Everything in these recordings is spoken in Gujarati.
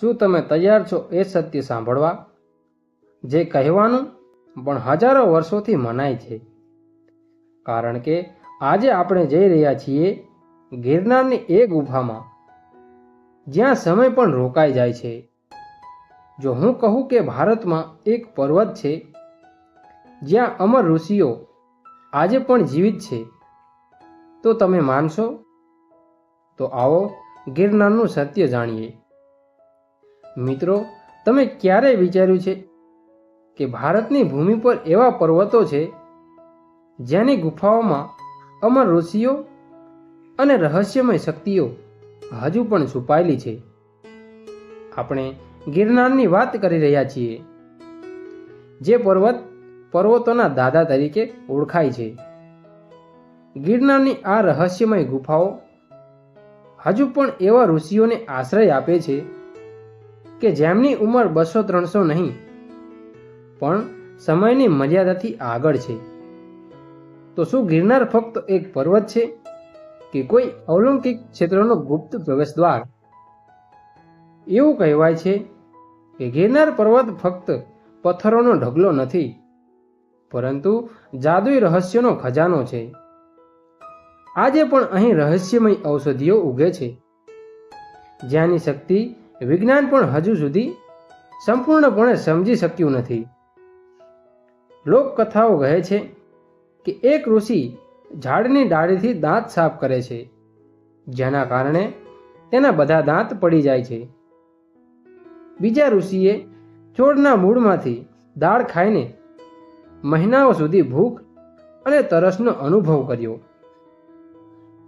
શું તમે તૈયાર છો એ સત્ય સાંભળવા? જે કહેવાનું પણ હજારો વર્ષોથી મનાય છે. કારણ કે આજે આપણે જઈ રહ્યા છીએ ગિરનારની એ ગુફામાં. જ્યાં સમય પણ રોકાઈ જાય છે. જો હું કહું કે ભારતમાં એક પર્વત છે, જ્યાં અમર ઋષિઓ આજે પણ જીવિત છે, તો તમે માનશો? તો આવો ગિરનારનું સત્ય જાણીએ. મિત્રો, તમે ક્યારેય વિચાર્યું છે કે ભારતની ભૂમિ પર એવા પર્વતો છે જેની ગુફાઓમાં અમર ઋષિઓ અને રહસ્યમય શક્તિઓ હજુ પણ છુપાયેલી છે? આપણે ગિરનારની વાત કરી રહ્યા છીએ, જે પર્વત પર્વતોના દાદા તરીકે ઓળખાય છે. ગિરનારની આ રહસ્યમય ગુફાઓ હજુ પણ એવા ઋષિઓને આશ્રય આપે છે કે જેમની ઉંમર બસો ત્રણસો નહીં, પણ સમયની મર્યાદાથી આગળ છે. તો શું ગિરનાર ફક્ત એક પર્વત છે કે કોઈ અવલૌકિક ક્ષેત્રનો ગુપ્ત પ્રવેશદ્વાર? એવું કહેવાય છે કે ગિરનાર પર્વત ફક્ત પથ્થરોનો ઢગલો નથી, પરંતુ જાદુઈ રહસ્યનો ખજાનો છે. આજે પણ અહીં રહસ્યમય ઔષધિઓ ઉગે છે. જ્યાંની શક્તિ વિજ્ઞાન પણ હજુ સુધી સંપૂર્ણપણે સમજી શક્યું નથી. લોકકથાઓ કહે છે કે એક ઋષિ ઝાડની ડાળીથી દાંત સાફ કરે છે, જેના કારણે તેના બધા દાંત પડી જાય છે. બીજા ઋષિએ છોડના મૂળમાંથી દાળ ખાઈને મહિનાઓ સુધી ભૂખ અને તરસનો અનુભવ કર્યો.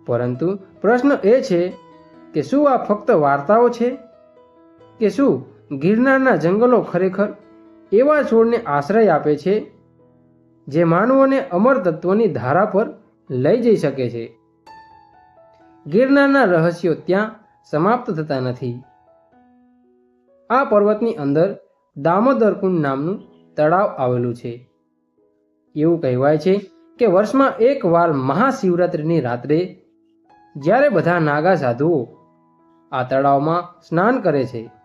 પરંતુ પ્રશ્ન એ છે કે શું આ ફક્ત વાર્તાઓ છે? કે શું? ગિરનારના જંગલો ખરેખર એવા છોડને આશ્રય આપે છે જે માનવોને અમર તત્વોની ધારા પર લઈ જઈ શકે છે. ગિરનારના રહસ્યો ત્યાં સમાપ્ત થતા નથી. આ પર્વતની અંદર દામોદર કુંડ નામનું તળાવ આવેલું છે. એવું કહેવાય છે કે વર્ષમાં એક વાર મહાશિવરાત્રિની રાત્રે જ્યારે બધા નાગા સાધુઓ આ તળાવમાં સ્નાન કરે છે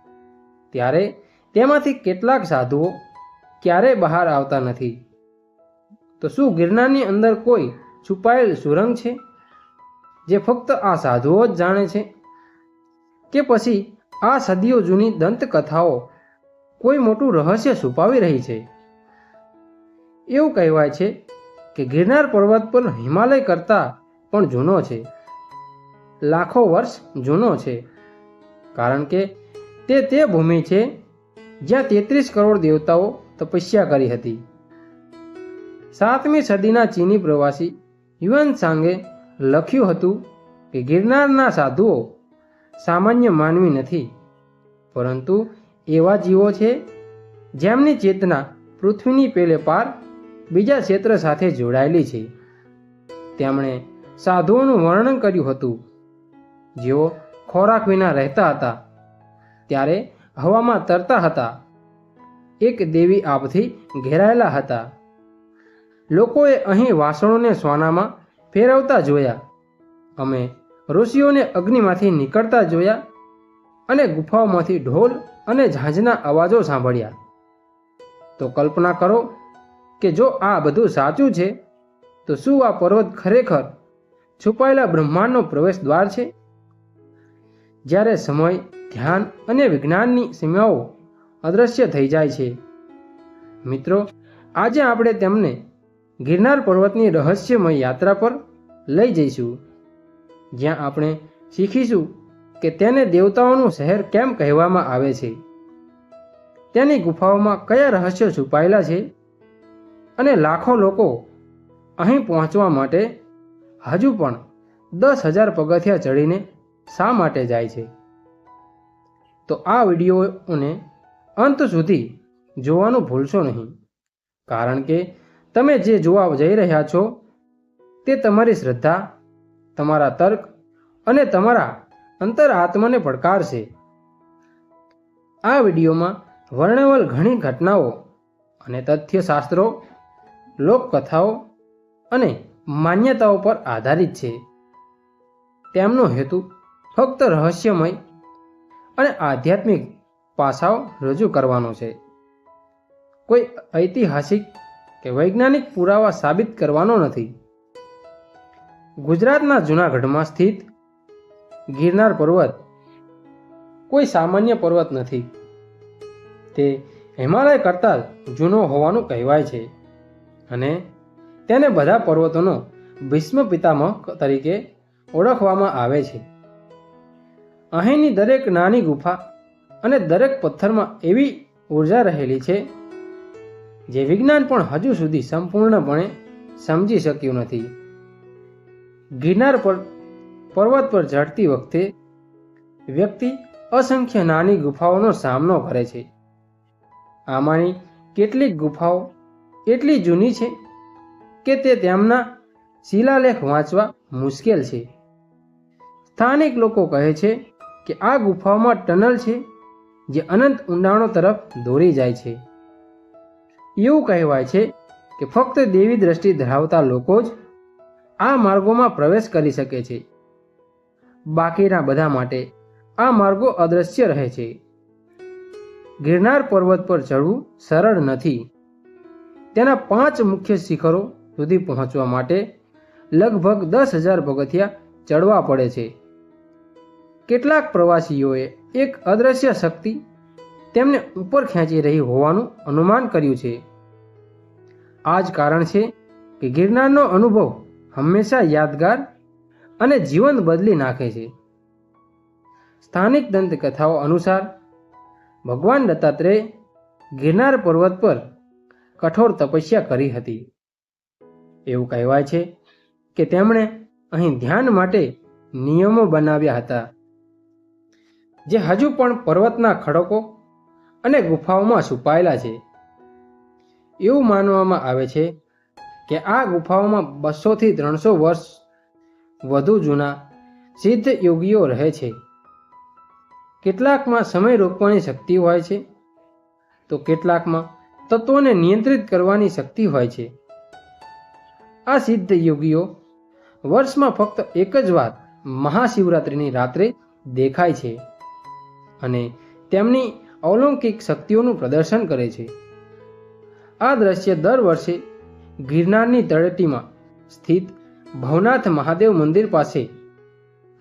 ત્યારે તેમાંથી કેટલાક સાધુઓ ક્યારેય બહાર આવતા નથી? તો શું ગિરનારની અંદર કોઈ છુપાયેલ સુરંગ છે, જે ફક્ત આ સાધુઓ જ જાણે છે? કે પછી આ સદીઓ જૂની દંતકથાઓ કોઈ મોટું રહસ્ય છુપાવી રહી છે? એવું કહેવાય છે કે ગિરનાર પર્વત પર હિમાલય કરતાં પણ જૂનો છે. લાખો વર્ષ જૂનો છે. કારણ કે તે તે ભૂમિ છે જ્યાં તેત્રીસ કરોડ દેવતાઓ તપસ્યા કરી હતી. સાતમી સદીના ચીની પ્રવાસી યુએન સાંગે લખ્યું હતું કે ગિરનારના સાધુઓ સામાન્ય માનવી નથી, પરંતુ એવા જીવો છે જેમની ચેતના પૃથ્વીની પેલે પાર બીજા ક્ષેત્ર સાથે જોડાયેલી છે. તેમણે સાધુઓનું વર્ણન કર્યું હતું. જેઓ ખોરાક વિના રહેતા હતા. ત્યારે હવામાં તરતા હતા. એક દેવી આપથી ઘેરાયેલા હતા. લોકોએ અહીં વાસણોને સોનામાં ફેરવતા જોયા. અમે ઋષિઓને અગ્નિમાંથી નીકળતા જોયા અને ગુફાઓમાંથી ઢોલ અને ઝાંઝના અવાજો સાંભળ્યા. તો કલ્પના કરો કે જો આ બધું સાચું છે, તો શું આ પર્વત ખરેખર છુપાયેલા બ્રહ્માંડનો પ્રવેશ દ્વાર છે? જ્યારે સમય, ધ્યાન અને વિજ્ઞાનની સીમાઓ અદૃશ્ય થઈ જાય છે. મિત્રો, આજે આપણે તેમને ગિરનાર પર્વતની રહસ્યમય યાત્રા પર લઈ જઈશું, જ્યાં આપણે શીખીશું કે તેને દેવતાઓનું શહેર કેમ કહેવામાં આવે છે. તેની ગુફાઓમાં કયા રહસ્યો છુપાયેલા છે અને લાખો લોકો અહીં પહોંચવા માટે હજુ પણ દસ હજાર પગથિયા ચડીને શા માટે જાય છે? તો આ વિડીયોને અંત સુધી જોવાનું ભૂલશો નહીં. કારણ કે તમે જે જોવા જઈ રહ્યા છો, તે તમારી શ્રદ્ધા, તમારા તર્ક અને તમારા અંતર આત્માને પડકારશે. આ વિડીયોમાં વર્ણવેલ ઘણી ઘટનાઓ અને તથ્યશાસ્ત્રો, લોકકથાઓ અને માન્યતાઓ પર આધારિત છે. તેમનો હેતુ ફક્ત રહસ્યમય અને આધ્યાત્મિક પાસાઓ રજૂ કરવાનો છે. કોઈ ઐતિહાસિક કે વૈજ્ઞાનિક પુરાવા સાબિત કરવાનો નથી. ગુજરાતના જૂનાગઢમાં સ્થિત ગિરનાર પર્વત કોઈ સામાન્ય પર્વત નથી. તે હિમાલય કરતાં જૂનો હોવાનું કહેવાય છે અને તેને બધા પર્વતોનો ભીષ્મ પિતામહ તરીકે ઓળખવામાં આવે છે. અહીંની દરેક નાની ગુફા અને દરેક પથ્થરમાં એવી ઊર્જા રહેલી છે, જે વિજ્ઞાન પણ હજુ સુધી સંપૂર્ણપણે સમજી શક્યું નથી. ગિરનાર પર, પર્વત પર ચડતી વખતે વ્યક્તિ અસંખ્ય નાની ગુફાઓનો સામનો કરે છે. આમાંની કેટલીક ગુફાઓ એટલી જૂની છે કે તે તેમના શિલાલેખ વાંચવા મુશ્કેલ છે. સ્થાનિક લોકો કહે છે કે આ ગુફાઓમાં ટનલ છે જે અનંત ઊંડાણો તરફ દોરી જાય છે. એવું કહેવાય છે કે ફક્ત દેવી દ્રષ્ટિ ધરાવતા લોકો જ આ માર્ગોમાં પ્રવેશ કરી શકે છે. બાકીના બધા માટે આ માર્ગો અદૃશ્ય રહે છે. ગિરનાર પર્વત પર ચડવું સરળ નથી. તેના પાંચ મુખ્ય શિખરો સુધી પહોંચવા માટે લગભગ દસ હજાર પગથિયા ચડવા પડે છે. કેટલાક પ્રવાસીઓએ એક અદૃશ્ય શક્તિ તેમને ઉપર ખેંચી રહી હોવાનું અનુમાન કર્યું છે. આ જ કારણ છે કે ગિરનારનો અનુભવ હંમેશા યાદગાર અને જીવન બદલી નાખે છે. સ્થાનિક દંતકથાઓ અનુસાર, ભગવાન દત્તાત્રેય ગિરનાર પર્વત પર કઠોર તપસ્યા કરી હતી. એવું કહેવાય છે કે તેમણે અહીં ધ્યાન માટે નિયમો બનાવ્યા હતા. જે હજુ પણ પર્વતના ખડકો અને ગુફાઓમાં છુપાયેલા છે. એવું માનવામાં આવે છે કે આ ગુફાઓમાં બસોથી ત્રણસો વર્ષ વધુ જૂના સિદ્ધ યોગીઓ રહે છે. કેટલાકમાં સમય રોકવાની શક્તિ હોય છે, તો કેટલાકમાં તત્વોને નિયંત્રિત કરવાની શક્તિ હોય છે. આ સિદ્ધ યોગીઓ વર્ષમાં ફક્ત એક જ વાર મહાશિવરાત્રિની રાત્રે દેખાય છે. અને તેમની અલૌકિક શક્તિઓનું પ્રદર્શન કરે છે. આ દ્રશ્ય દર વર્ષે ગિરનારની તળેટીમાં સ્થિત ભવનાથ મહાદેવ મંદિર પાસે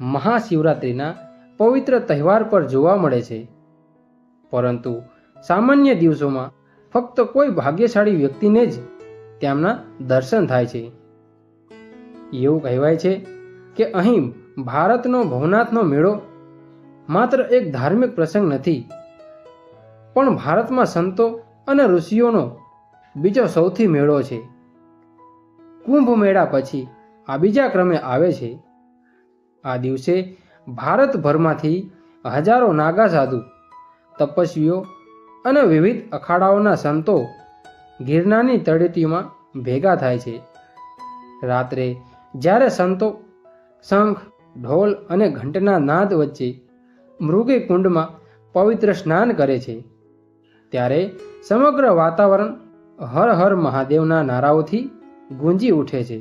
મહાશિવરાત્રિના પવિત્ર તહેવાર પર જોવા મળે છે. પરંતુ સામાન્ય દિવસોમાં ફક્ત કોઈ ભાગ્યશાળી વ્યક્તિને જ તેમના દર્શન થાય છે. એવું કહેવાય છે કે અહીં ભારતનો ભવનાથનો મેળો માત્ર એક ધાર્મિક પ્રસંગ નથી, પણ ભારતમાં સંતો અને ઋષિઓનો બીજો સૌથી મેળો છે. કુંભ મેળા પછી આ બીજા ક્રમે આવે છે. આ દિવસે ભારતભરમાંથી હજારો નાગા સાધુ તપસ્વીઓ અને વિવિધ અખાડાઓના સંતો ગિરનારની તળેટીમાં ભેગા થાય છે. રાત્રે જ્યારે સંતો શંખ ઢોલ અને ઘંટના નાદ વચ્ચે મૃગી કુંડમાં પવિત્ર સ્નાન કરે છે. ત્યારે સમગ્ર વાતાવરણ હર હર મહાદેવના નારાઓથી ગુંજી ઉઠે છે.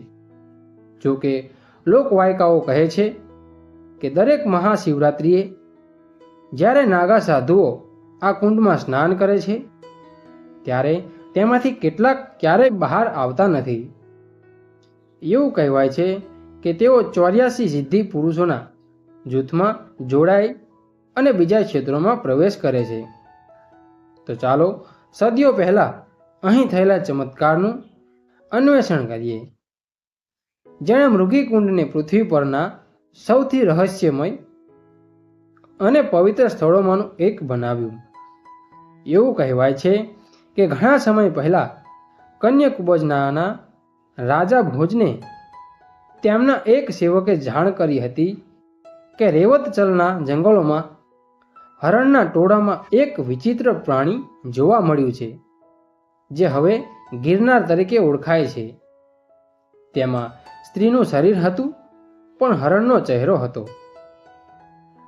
જોકે લોકવાયકાઓ કહે છે કે દરેક મહાશિવરાત્રિએ જ્યારે નાગા સાધુઓ આ કુંડમાં સ્નાન કરે છે, ત્યારે તેમાંથી કેટલાક ક્યારેય બહાર આવતા નથી. એવું કહેવાય છે કે તેઓ ચોર્યાસી સિદ્ધિ પુરુષોના જૂથમાં જોડાય અને બીજા ક્ષેત્રોમાં પ્રવેશ કરે છે. તો ચાલો, સદીઓ પહેલાં અહીં થયેલા ચમત્કારનું અન્વેષણ કરીએ. જેણે મૃગીકુંડને પૃથ્વી પરના સૌથી રહસ્યમય અને પવિત્ર સ્થળોમાંનું એક બનાવ્યું. એવું કહેવાય છે કે ઘણા સમય પહેલાં કન્યાકુબજનાના રાજા ભોજને તેમના એક સેવકે જાણ કરી હતી કે રેવતચલના જંગલોમાં હરણના ટોળામાં એક વિચિત્ર પ્રાણી જોવા મળ્યું છે, જે હવે ગિરનાર તરીકે ઓળખાય છે. તેમાં સ્ત્રીનું શરીર હતું, પણ હરણનો ચહેરો હતો.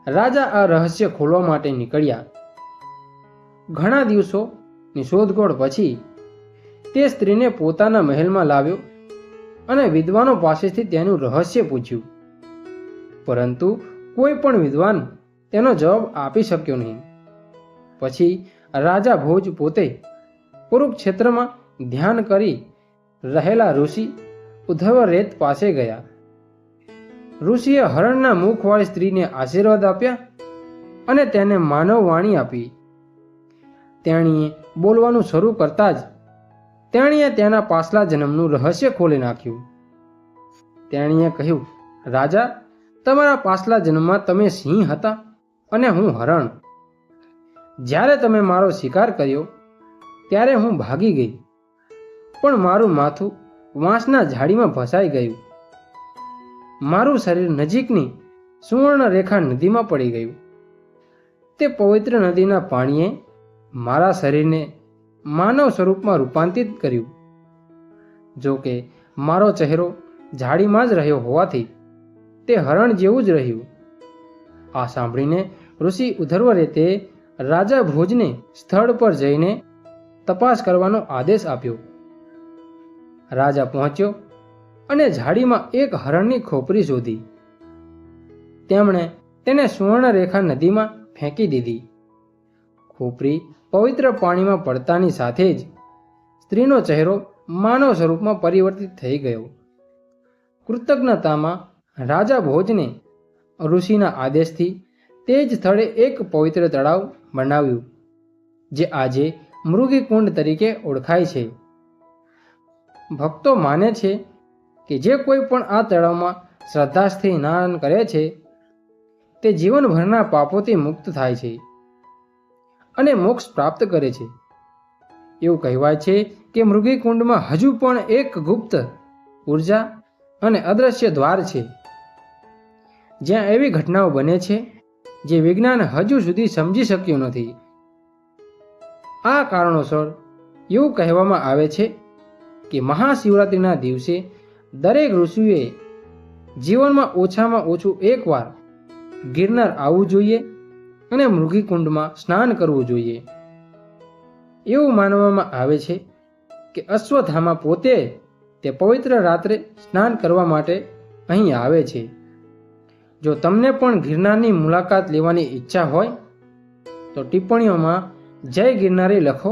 રાજા આ રહસ્ય ખોલવા માટે નીકળ્યા. ઘણા દિવસોની શોધખોળ પછી તે સ્ત્રીને પોતાના મહેલમાં લાવ્યો અને વિદ્વાનો પાસેથી તેનું રહસ્ય પૂછ્યું. પરંતુ કોઈ પણ વિદ્વાન તેનો જવાબ આપી શક્યો નહીં. પછી રાજા ભોજ પોતે કુરુક્ષેત્રમાં ધ્યાન કરી રહેલા ઋષિ ઉદ્ધવ રેત પાસે ગયા. ઋષિએ હરણના મુખવાળી સ્ત્રીને આશીર્વાદ આપ્યા અને તેને માનવ વાણી આપી. તેણીએ બોલવાનું શરૂ કરતા જ તેણીએ તેના પાછલા જન્મનું રહસ્ય ખોલી નાખ્યું. તેણીએ કહ્યું, રાજા, તમારા પાછલા જન્મમાં તમે સિંહ હતા. અને હું હરણ. જ્યારે તમે મારો શિકાર કર્યો, ત્યારે હું ભાગી ગઈ. પણ મારું માથું વાંસના ઝાડીમાં ફસાઈ ગયું. મારું શરીર નજીકની સુવર્ણ રેખા નદીમાં પડી ગયું. તે પવિત્ર નદીના પાણીએ મારા શરીરને માનવ સ્વરૂપમાં રૂપાંતરિત કર્યું. જો કે મારો ચહેરો ઝાડીમાં જ રહ્યો હોવાથી તે હરણ જેવું જ રહ્યું. આ સાંભળીને ઋષિ ઉધર્વ રેતે રાજા ભોજને સ્થળ પર જઈને તપાસ કરવાનો આદેશ આપ્યો. રાજા પહોંચ્યો અને ઝાડીમાં એક હરણની ખોપરી શોધી. તેમણે તેને સુવર્ણરેખા નદીમાં ફેંકી દીધી. ખોપરી પવિત્ર પાણીમાં પડતાની સાથે જ સ્ત્રીનો ચહેરો માનવ સ્વરૂપમાં પરિવર્તિત થઈ ગયો. કૃતજ્ઞતામાં રાજા ભોજને ઋષિના આદેશથી તે જ સ્થળે એક પવિત્ર તળાવ બનાવ્યું, જે આજે મૃગીકુંડ તરીકે ઓળખાય છે. ભક્તો માને છે કે જે કોઈ પણ આ તળાવમાં શ્રદ્ધાથી સ્નાન કરે છે, તે જીવનભરના પાપોથી મુક્ત થાય છે અને મોક્ષ પ્રાપ્ત કરે છે. એવું કહેવાય છે કે મૃગીકુંડમાં હજુ પણ એક ગુપ્ત ઊર્જા અને અદ્રશ્ય દ્વાર છે, જ્યાં એવી ઘટનાઓ બને છે જે વિજ્ઞાન હજુ સુધી સમજી શક્યું નથી. આ કારણોસર એવું કહેવામાં આવે છે કે મહાશિવરાત્રિના દિવસે દરેક ઋષિએ જીવનમાં ઓછામાં ઓછું એકવાર ગિરનાર આવવું જોઈએ અને મૃગીકુંડમાં સ્નાન કરવું જોઈએ. એવું માનવામાં આવે છે કે અશ્વથામા પોતે તે પવિત્ર રાત્રે સ્નાન કરવા માટે અહીં આવે છે. જો તમને પણ ગિરનારની મુલાકાત લેવાની ઈચ્છા હોય, તો ટિપ્પણીઓમાં જય ગિરનારી લખો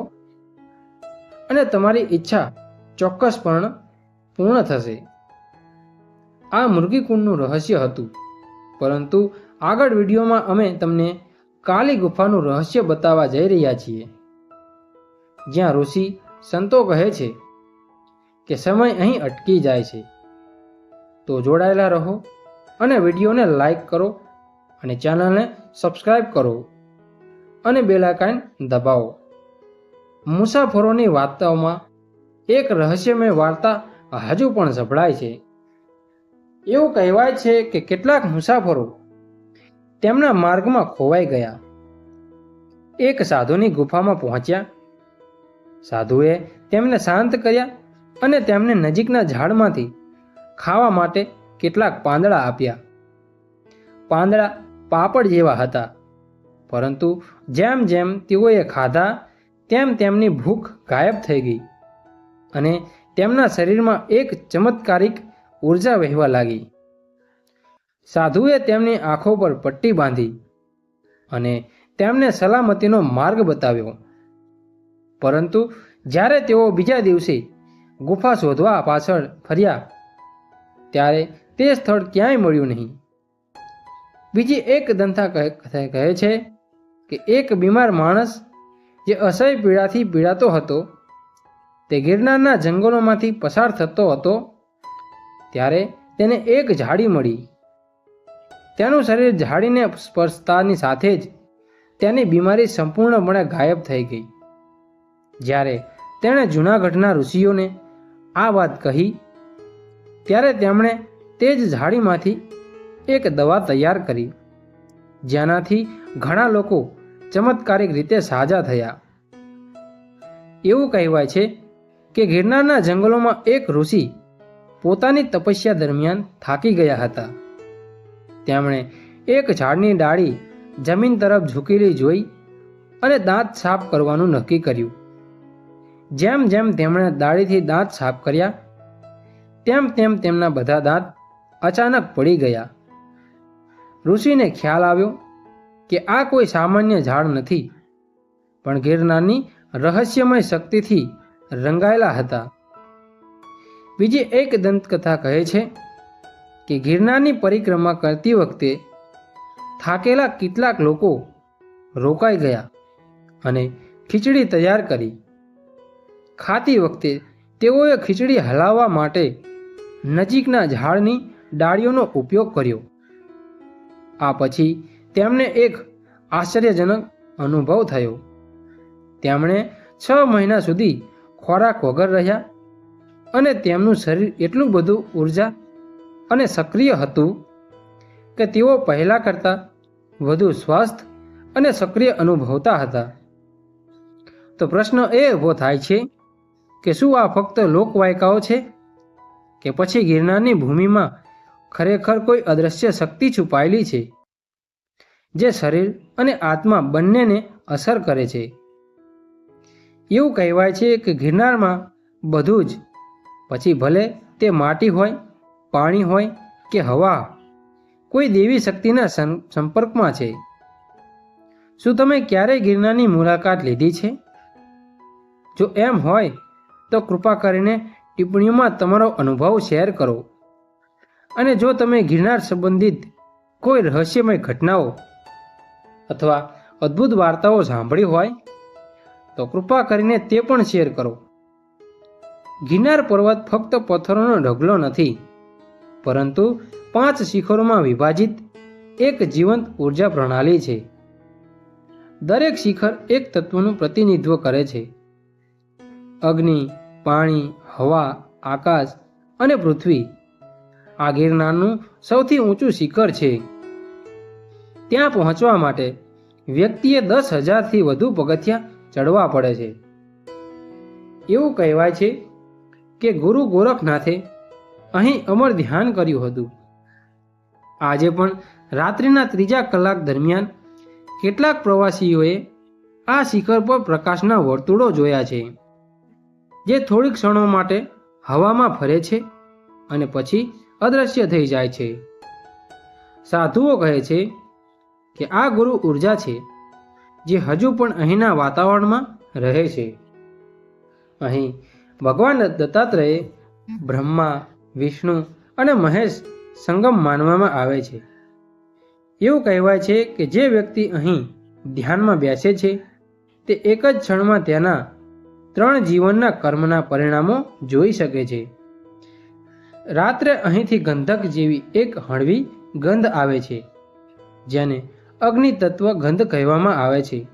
અને તમારી ઈચ્છા ચોક્કસપણે પૂર્ણ થશે. આ મુરગીકુંડનું રહસ્ય હતું, પરંતુ આગળ વિડીયોમાં અમે તમને કાલી ગુફાનું રહસ્ય બતાવવા જઈ રહ્યા છીએ. જ્યાં ઋષિ સંતો કહે છે કે સમય અહીં અટકી જાય છે. તો જોડાયેલા રહો. અને વિડીયોને લાઈક કરો અને ચેનલને સબસ્ક્રાઈબ કરો અને બેલાકાઇન દબાવો. મુસાફરોની વાર્તાઓમાં એક રહસ્યમય વાર્તા હજુ પણ સંભળાય છે. એવું કહેવાય છે કે કેટલાક મુસાફરો તેમના માર્ગમાં ખોવાઈ ગયા. એક સાધુની ગુફામાં પહોંચ્યા. સાધુએ તેમને શાંત કર્યા અને તેમને નજીકના ઝાડમાંથી ખાવા માટે કેટલાક પાંદડા આપ્યા. પાંદડા પાપડ જેવા હતા. પરંતુ જેમ જેમ તેઓએ ખાધા, તેમ તેમની ભૂખ ગાયબ થઈ ગઈ અને તેમના શરીરમાં એક ચમત્કારિક ઊર્જા વહેવા લાગી. સાધુએ તેમની આંખો પર પટ્ટી બાંધી અને તેમને સલામતીનો માર્ગ બતાવ્યો. પરંતુ જ્યારે તેઓ બીજા દિવસે ગુફા શોધવા પાછળ ફર્યા, ત્યારે તે સ્થળ ક્યાંય મળ્યું નહીં. બીજી એક દંથા કહે કહે છે કે એક બીમાર માણસ જે અસહ્ય પીડાથી પીડાતો હતો, તે ગિરનારના જંગલોમાંથી પસાર થતો હતો, ત્યારે તેને એક ઝાડી મળી. તેનું શરીર ઝાડીને સ્પર્શતાની સાથે જ તેની બીમારી સંપૂર્ણપણે ગાયબ થઈ ગઈ. જ્યારે તેણે જૂનાગઢના ઋષિઓને આ વાત કહી, ત્યારે તેમણે તે જ ઝાડીમાંથી એક દવા તૈયાર કરી. જેનાથી ઘણા લોકો ચમત્કારિક રીતે સાજા થયા. એવું કહેવાય છે કે ગિરનારના જંગલોમાં એક ઋષિ પોતાની તપસ્યા દરમિયાન થાકી ગયા હતા. તેમણે એક ઝાડની ડાળી જમીન તરફ ઝૂકેલી જોઈ અને દાંત સાફ કરવાનું નક્કી કર્યું. જેમ જેમ તેમણે દાળીથી દાંત સાફ કર્યા, તેમ તેમ તેમના બધા દાંત અચાનક પડી ગયા. ઋષિને ખ્યાલ આવ્યો કે આ કોઈ સામાન્ય ઝાડ નથી, પણ ગિરનારની રહસ્યમય શક્તિથી રંગાયેલા હતા. બીજી એક દંતકથા કહે છે કે ગિરનારની પરિક્રમા કરતી વખતે થાકેલા કેટલાક લોકો રોકાઈ ગયા અને ખીચડી તૈયાર કરી. ખાતી વખતે તેઓએ ખીચડી હલાવવા માટે નજીકના ઝાડની ડાળીઓનો ઉપયોગ કર્યો. આ પછી તેમને એક આશ્ચર્યજનક અનુભવ થયો. તેમણે છ મહિના સુધી ખોરાક વગર રહ્યા અને તેમનું શરીર એટલું બધું ઊર્જા અને સક્રિય હતું કે તેઓ પહેલાં કરતાં વધુ સ્વસ્થ અને સક્રિય અનુભવતા હતા. તો પ્રશ્ન એ ઊભો થાય છે કે શું આ ફક્ત લોકવાયકાઓ છે કે પછી ગિરનારની ભૂમિમાં ખરેખર કોઈ અદૃશ્ય શક્તિ છુપાયેલી છે, જે શરીર અને આત્મા બંનેને અસર કરે છે. એવું કહેવાય છે કે ગિરનારમાં બધું જ, પછી ભલે તે માટી હોય, પાણી હોય કે હવા, કોઈ દેવી શક્તિના સંપર્કમાં છે. શું તમે ક્યારેય ગિરનારની મુલાકાત લીધી છે? જો એમ હોય, તો કૃપા કરીને ટિપ્પણીઓમાં તમારો અનુભવ શેર કરો. અને જો તમે ગિરનાર સંબંધિત કોઈ રહસ્યમય ઘટનાઓ અથવા અદ્ભુત વાર્તાઓ સાંભળી હોય, તો કૃપા કરીને તે પણ શેર કરો. ગિરનાર પર્વત ફક્ત પથ્થરોનો ઢગલો નથી, પરંતુ પાંચ શિખરોમાં વિભાજિત એક જીવંત ઊર્જા પ્રણાલી છે. દરેક શિખર એક તત્વનું પ્રતિનિધિત્વ કરે છે. અગ્નિ, પાણી, હવા, આકાશ અને પૃથ્વી આ ગિરનારનું સૌથી ઊંચું શિખર છે. ત્યાં પહોંચવા માટે વ્યક્તિએ દસ હજારથી વધુ પગથિયાં ચડવા પડે છે. એવું કહેવાય છે કે ગુરુ ગોરખનાથે અહીં અમર ધ્યાન કર્યું હતું. આજે પણ રાત્રિના ત્રીજા કલાક દરમિયાન કેટલાક પ્રવાસીઓએ આ શિખર પર પ્રકાશના વર્તુળો જોયા છે, જે થોડીક ક્ષણો માટે હવામાં ફરે છે અને પછી અદૃશ્ય થઈ જાય છે. સાધુઓ કહે છે કે આ ગુરુ ઊર્જા છે, જે હજુ પણ અહીંના વાતાવરણમાં રહે છે. અહીં ભગવાન દત્તાત્રેય, બ્રહ્મા, વિષ્ણુ અને મહેશ સંગમ માનવામાં આવે છે. એવું કહેવાય છે કે જે વ્યક્તિ અહીં ધ્યાનમાં બેસે છે, તે એક જ ક્ષણમાં તેના ત્રણ જીવનના કર્મના પરિણામો જોઈ શકે છે. રાત્રે અહીંથી ગંધક જેવી એક હળવી ગંધ આવે છે, જેને અગ્નિ તત્વ ગંધ કહેવામાં આવે છે.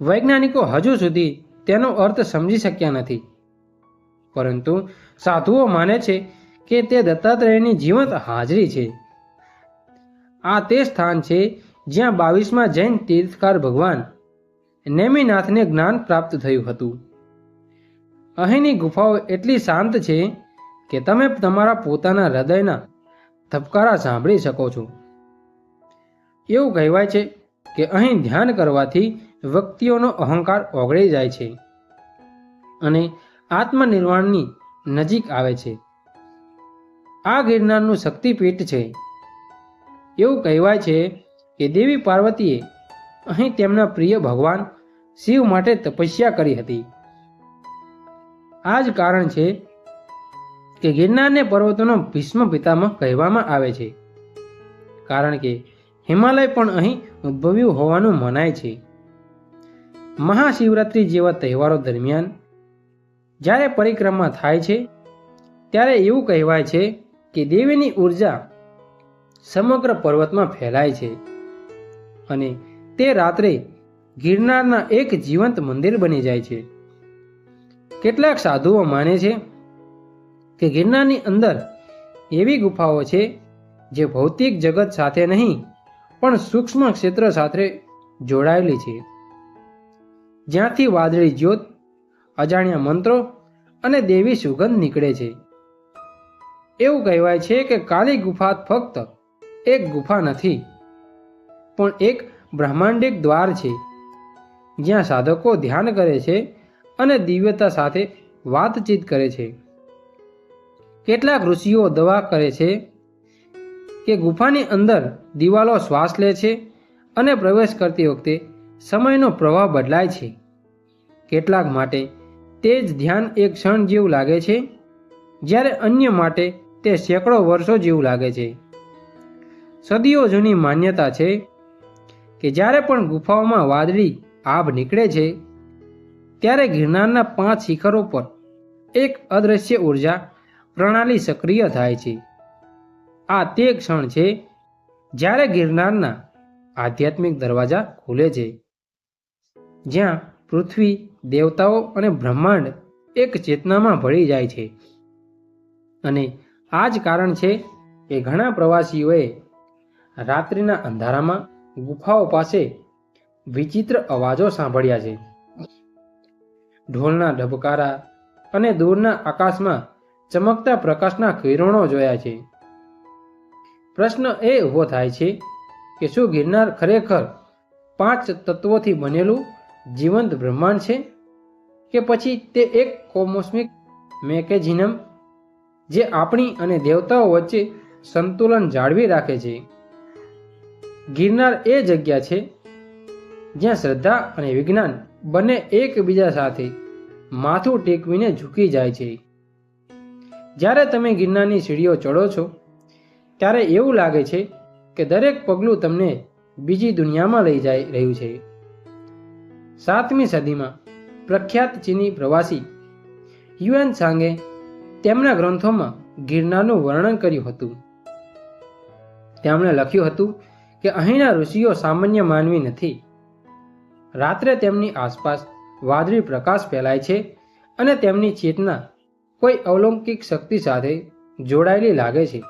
વૈજ્ઞાનિકો હજુ સુધી તેનો અર્થ સમજી શક્યા નથી. પરંતુ સાધુઓ માને છે કે તે દત્તાત્રેયની જીવંત હાજરી છે. આ તે સ્થાન છે જ્યાં બાવીસમાં જૈન તીર્થકાર ભગવાન નેમિનાથને જ્ઞાન પ્રાપ્ત થયું હતું. અહીંની ગુફાઓ એટલી શાંત છે કે તમે તમારા પોતાના હૃદયના ધબકારા સાંભળી શકો છો. એવું કહેવાય છે કે અહીં ધ્યાન કરવાથી વ્યક્તિઓનો અહંકાર ઓગળી જાય છે અને આત્મનિર્વાણની નજીક આવે છે. આ ગિરનારનું શક્તિપીઠ છે. એવું કહેવાય છે કે દેવી પાર્વતીએ અહીં તેમના પ્રિય ભગવાન શિવ માટે તપસ્યા કરી હતી. આ જ કારણ છે કે ગિરનારને પર્વતોનો ભીષ્મ પિતામહ કહેવામાં આવે છે. કારણ કે હિમાલય પણ અહીં ઉદ્ભવ્યું હોવાનું મનાય છે. મહાશિવરાત્રિ જેવા તહેવારો દરમિયાન જ્યારે પરિક્રમા થાય છે, ત્યારે એવું કહેવાય છે કે દેવીની ઊર્જા સમગ્ર પર્વતમાં ફેલાય છે અને તે રાત્રે ગિરનારના એક જીવંત મંદિર બની જાય છે. કેટલાક સાધુઓ માને છે કે ગિરનારની અંદર એવી ગુફાઓ છે જે ભૌતિક જગત સાથે નહીં, પણ સૂક્ષ્મ ક્ષેત્ર સાથે જોડાયેલી છે. જ્યાંથી વાદળી જ્યોત, અજાણ્યા મંત્રો અને દેવી સુગંધ નીકળે છે. એવું કહેવાય છે કે કાલી ગુફા ફક્ત એક ગુફા નથી, પણ એક બ્રહ્માંડિક દ્વાર છે, જ્યાં સાધકો ધ્યાન કરે છે અને દિવ્યતા સાથે વાતચીત કરે છે. કેટલાક ઋષિઓ દવા કરે છે કે ગુફાની અંદર દિવાલો શ્વાસ લે છે અને પ્રવેશ કરતી વખતે સમયનો પ્રવાહ બદલાય છે. કેટલાક માટે તે જ ધ્યાન એક ક્ષણ જેવું લાગે છે, જ્યારે અન્ય માટે તે સેંકડો વર્ષો જેવું લાગે છે. સદીઓ જૂની માન્યતા છે કે જ્યારે પણ ગુફાઓમાં વાદળી આભ નીકળે છે, ત્યારે ગિરનારના પાંચ શિખરો પર એક અદૃશ્ય ઊર્જા પ્રણાલી સક્રિય થાય છે. આ તે ક્ષણ છે જ્યારે ગિરનારના આધ્યાત્મિક દરવાજા ખુલે છે. જ્યાં પૃથ્વી, દેવતાઓ અને બ્રહ્માંડ એક ચેતનામાં ભળી જાય છે. અને આ જ કારણ છે કે ઘણા પ્રવાસીઓએ રાત્રિના અંધારામાં ગુફાઓ પાસે વિચિત્ર અવાજો સાંભળ્યા છે. ઢોલના ડબકારા અને દૂરના આકાશમાં ચમકતા પ્રકાશના કિરણો જોયા છે. પ્રશ્ન એ ઊભો થાય છે કે શું ગિરનાર ખરેખર પાંચ તત્વોથી બનેલું જીવંત બ્રહ્માંડ છે કે પછી તે એક કોમોસ્મિક મેકેઝિનમ જે આપણી અને દેવતાઓ વચ્ચે સંતુલન જાળવી રાખે છે? ગિરનાર એ જગ્યા છે જ્યાં શ્રદ્ધા અને વિજ્ઞાન બંને એકબીજા સાથે માથું ટેકવીને ઝૂકી જાય છે. જ્યારે તમે ગિરનારની સીડીઓ ચડો છો, ત્યારે એવું લાગે છે કે દરેક પગલું તમને બીજી દુનિયામાં લઈ જઈ રહ્યું છે. સાતમી સદીમાં પ્રખ્યાત ચીની પ્રવાસી યુએન સાંગે તેમના ગ્રંથોમાં ગિરનારનું વર્ણન કર્યું હતું. તેમણે લખ્યું હતું કે અહીંના ઋષિઓ સામાન્ય માનવી નથી. રાત્રે તેમની આસપાસ વાદળી પ્રકાશ ફેલાય છે અને તેમની ચેતના કોઈ અવલૌકિક શક્તિ સાથે જોડાયેલી લાગે છે?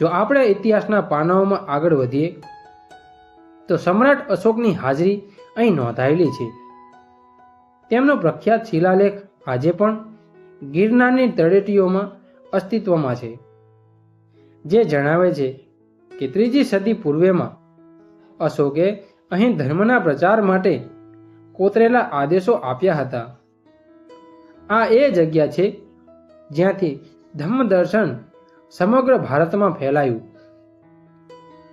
જો આપણે ઇતિહાસના પાનાઓમાં આગળ વધીએ, તો સમ્રાટ અશોકની હાજરી અહીં નોંધાયેલી છે. તેમનો પ્રખ્યાત શિલાલેખ આજે પણ ગિરનારની તળેટીઓમાં અસ્તિત્વમાં છે, જે જણાવે છે કે ત્રીજી સદી પૂર્વેમાં અશોકે અહીં ધર્મના પ્રચાર માટે કોતરેલા આદેશો આપ્યા હતા. આ એ જગ્યા છે જ્યાંથી ધમ્મ દર્શન સમગ્ર ભારતમાં ફેલાયું.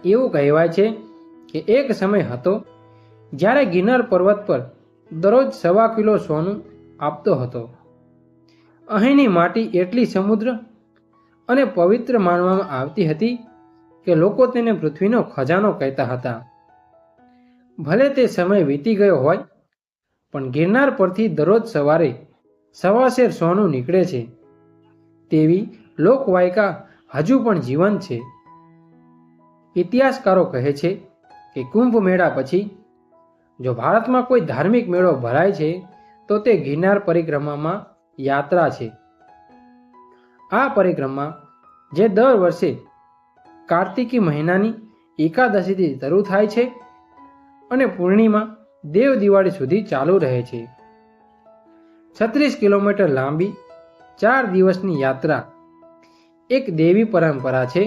એવું કહેવાય છે કે એક સમય હતો જ્યારે ગિરનાર પર્વત પર દરરોજ સવા કિલો સોનું આપતો હતો. અહીંની માટી એટલી સમુદ્ર અને પવિત્ર માનવામાં આવતી હતી કે લોકો તેને પૃથ્વીનો ખજાનો કહેતા હતા. ભલે તે સમય વીતી ગયો હોય, પણ ગિરનાર પરથી દરરોજ સવારે સવાશેર સોનું નીકળે છે. તેવી લોકવાયકા હજુ પણ જીવંત છે. ઇતિહાસકારો કહે છે કે કુંભ મેળા પછી જો ભારતમાં કોઈ ધાર્મિક મેળો ભરાય છે, તો તે ગિરનાર પરિક્રમામાં યાત્રા છે. આ પરિક્રમા જે દર વર્ષે કાર્તિકી મહિનાની એકાદશીથી શરૂ થાય છે અને પૂર્ણિમા દેવ દિવાળી સુધી ચાલુ રહે છે. છત્રીસ કિલોમીટર લાંબી, ચાર દિવસની યાત્રા એક દેવી પરંપરા છે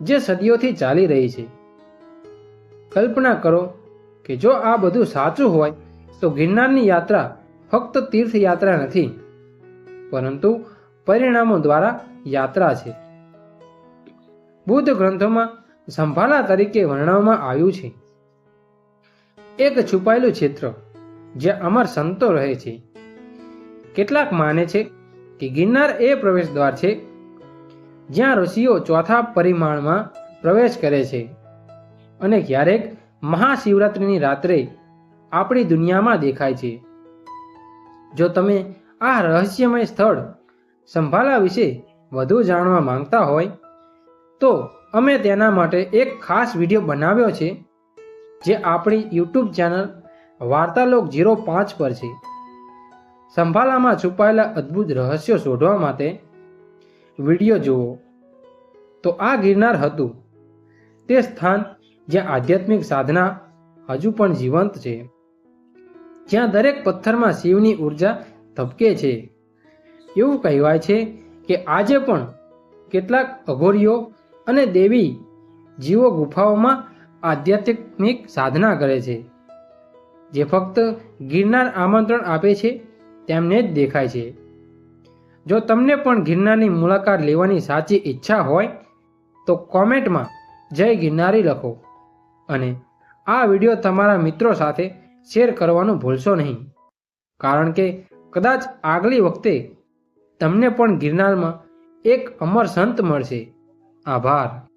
જે સદીઓથી ચાલી રહી છે. કલ્પના કરો કે જો આ બધું સાચું હોય, તો ગિરનારની યાત્રા ફક્ત તીર્થયાત્રા નથી, પરંતુ પરિણામો દ્વારા યાત્રા છે. બુદ્ધ ગ્રંથોમાં સંભાલા તરીકે વર્ણવવામાં આવ્યું છે. એક છુપાયેલું ક્ષેત્ર, જ્યાં અમર સંતો રહે છે. કેટલાક માને છે કે ગિરનાર એ પ્રવેશ દ્વાર છે જ્યાં ઋષિઓ ચોથા પરિમાણમાં પ્રવેશ કરે છે અને ક્યારેક મહાશિવરાત્રિની રાત્રે આપણી દુનિયામાં દેખાય છે. જો તમે આ રહસ્યમય સ્થળ સંભાળા વિશે વધુ જાણવા માંગતા હોય, તો અમે તેના માટે એક ખાસ વીડિયો બનાવ્યો છે જે આપણી યુટ્યુબ ચેનલ વાર્તાલોક જીરો પાંચ પર છે. સંભાલામાં છુપાયેલા અદ્ભુત રહસ્યો શોધવા માટે વીડિયો જુઓ. તો આ ગિરનાર હતું. તે સ્થાન જ્યાં આધ્યાત્મિક સાધના હજુ પણ જીવંત છે. જ્યાં દરેક પથ્થરમાં શિવની ઊર્જા ધબકે છે. એવું કહેવાય છે કે આજે પણ કેટલાક અઘોરીઓ અને દેવી જીવો ગુફાઓમાં આધ્યાત્મિક સાધના કરે છે. જે ફક્ત ગિરનાર આમંત્રણ આપે છે તેમને જ દેખાય છે. જો તમને પણ ગિરનારની મુલાકાત લેવાની સાચી ઈચ્છા હોય, તો કોમેન્ટમાં જય ગિરનારી લખો અને આ વીડિયો તમારા મિત્રો સાથે શેર કરવાનું ભૂલશો નહીં. કારણ કે કદાચ આગલી વખતે તમને પણ ગિરનારમાં એક અમર સંત મળશે. આભાર.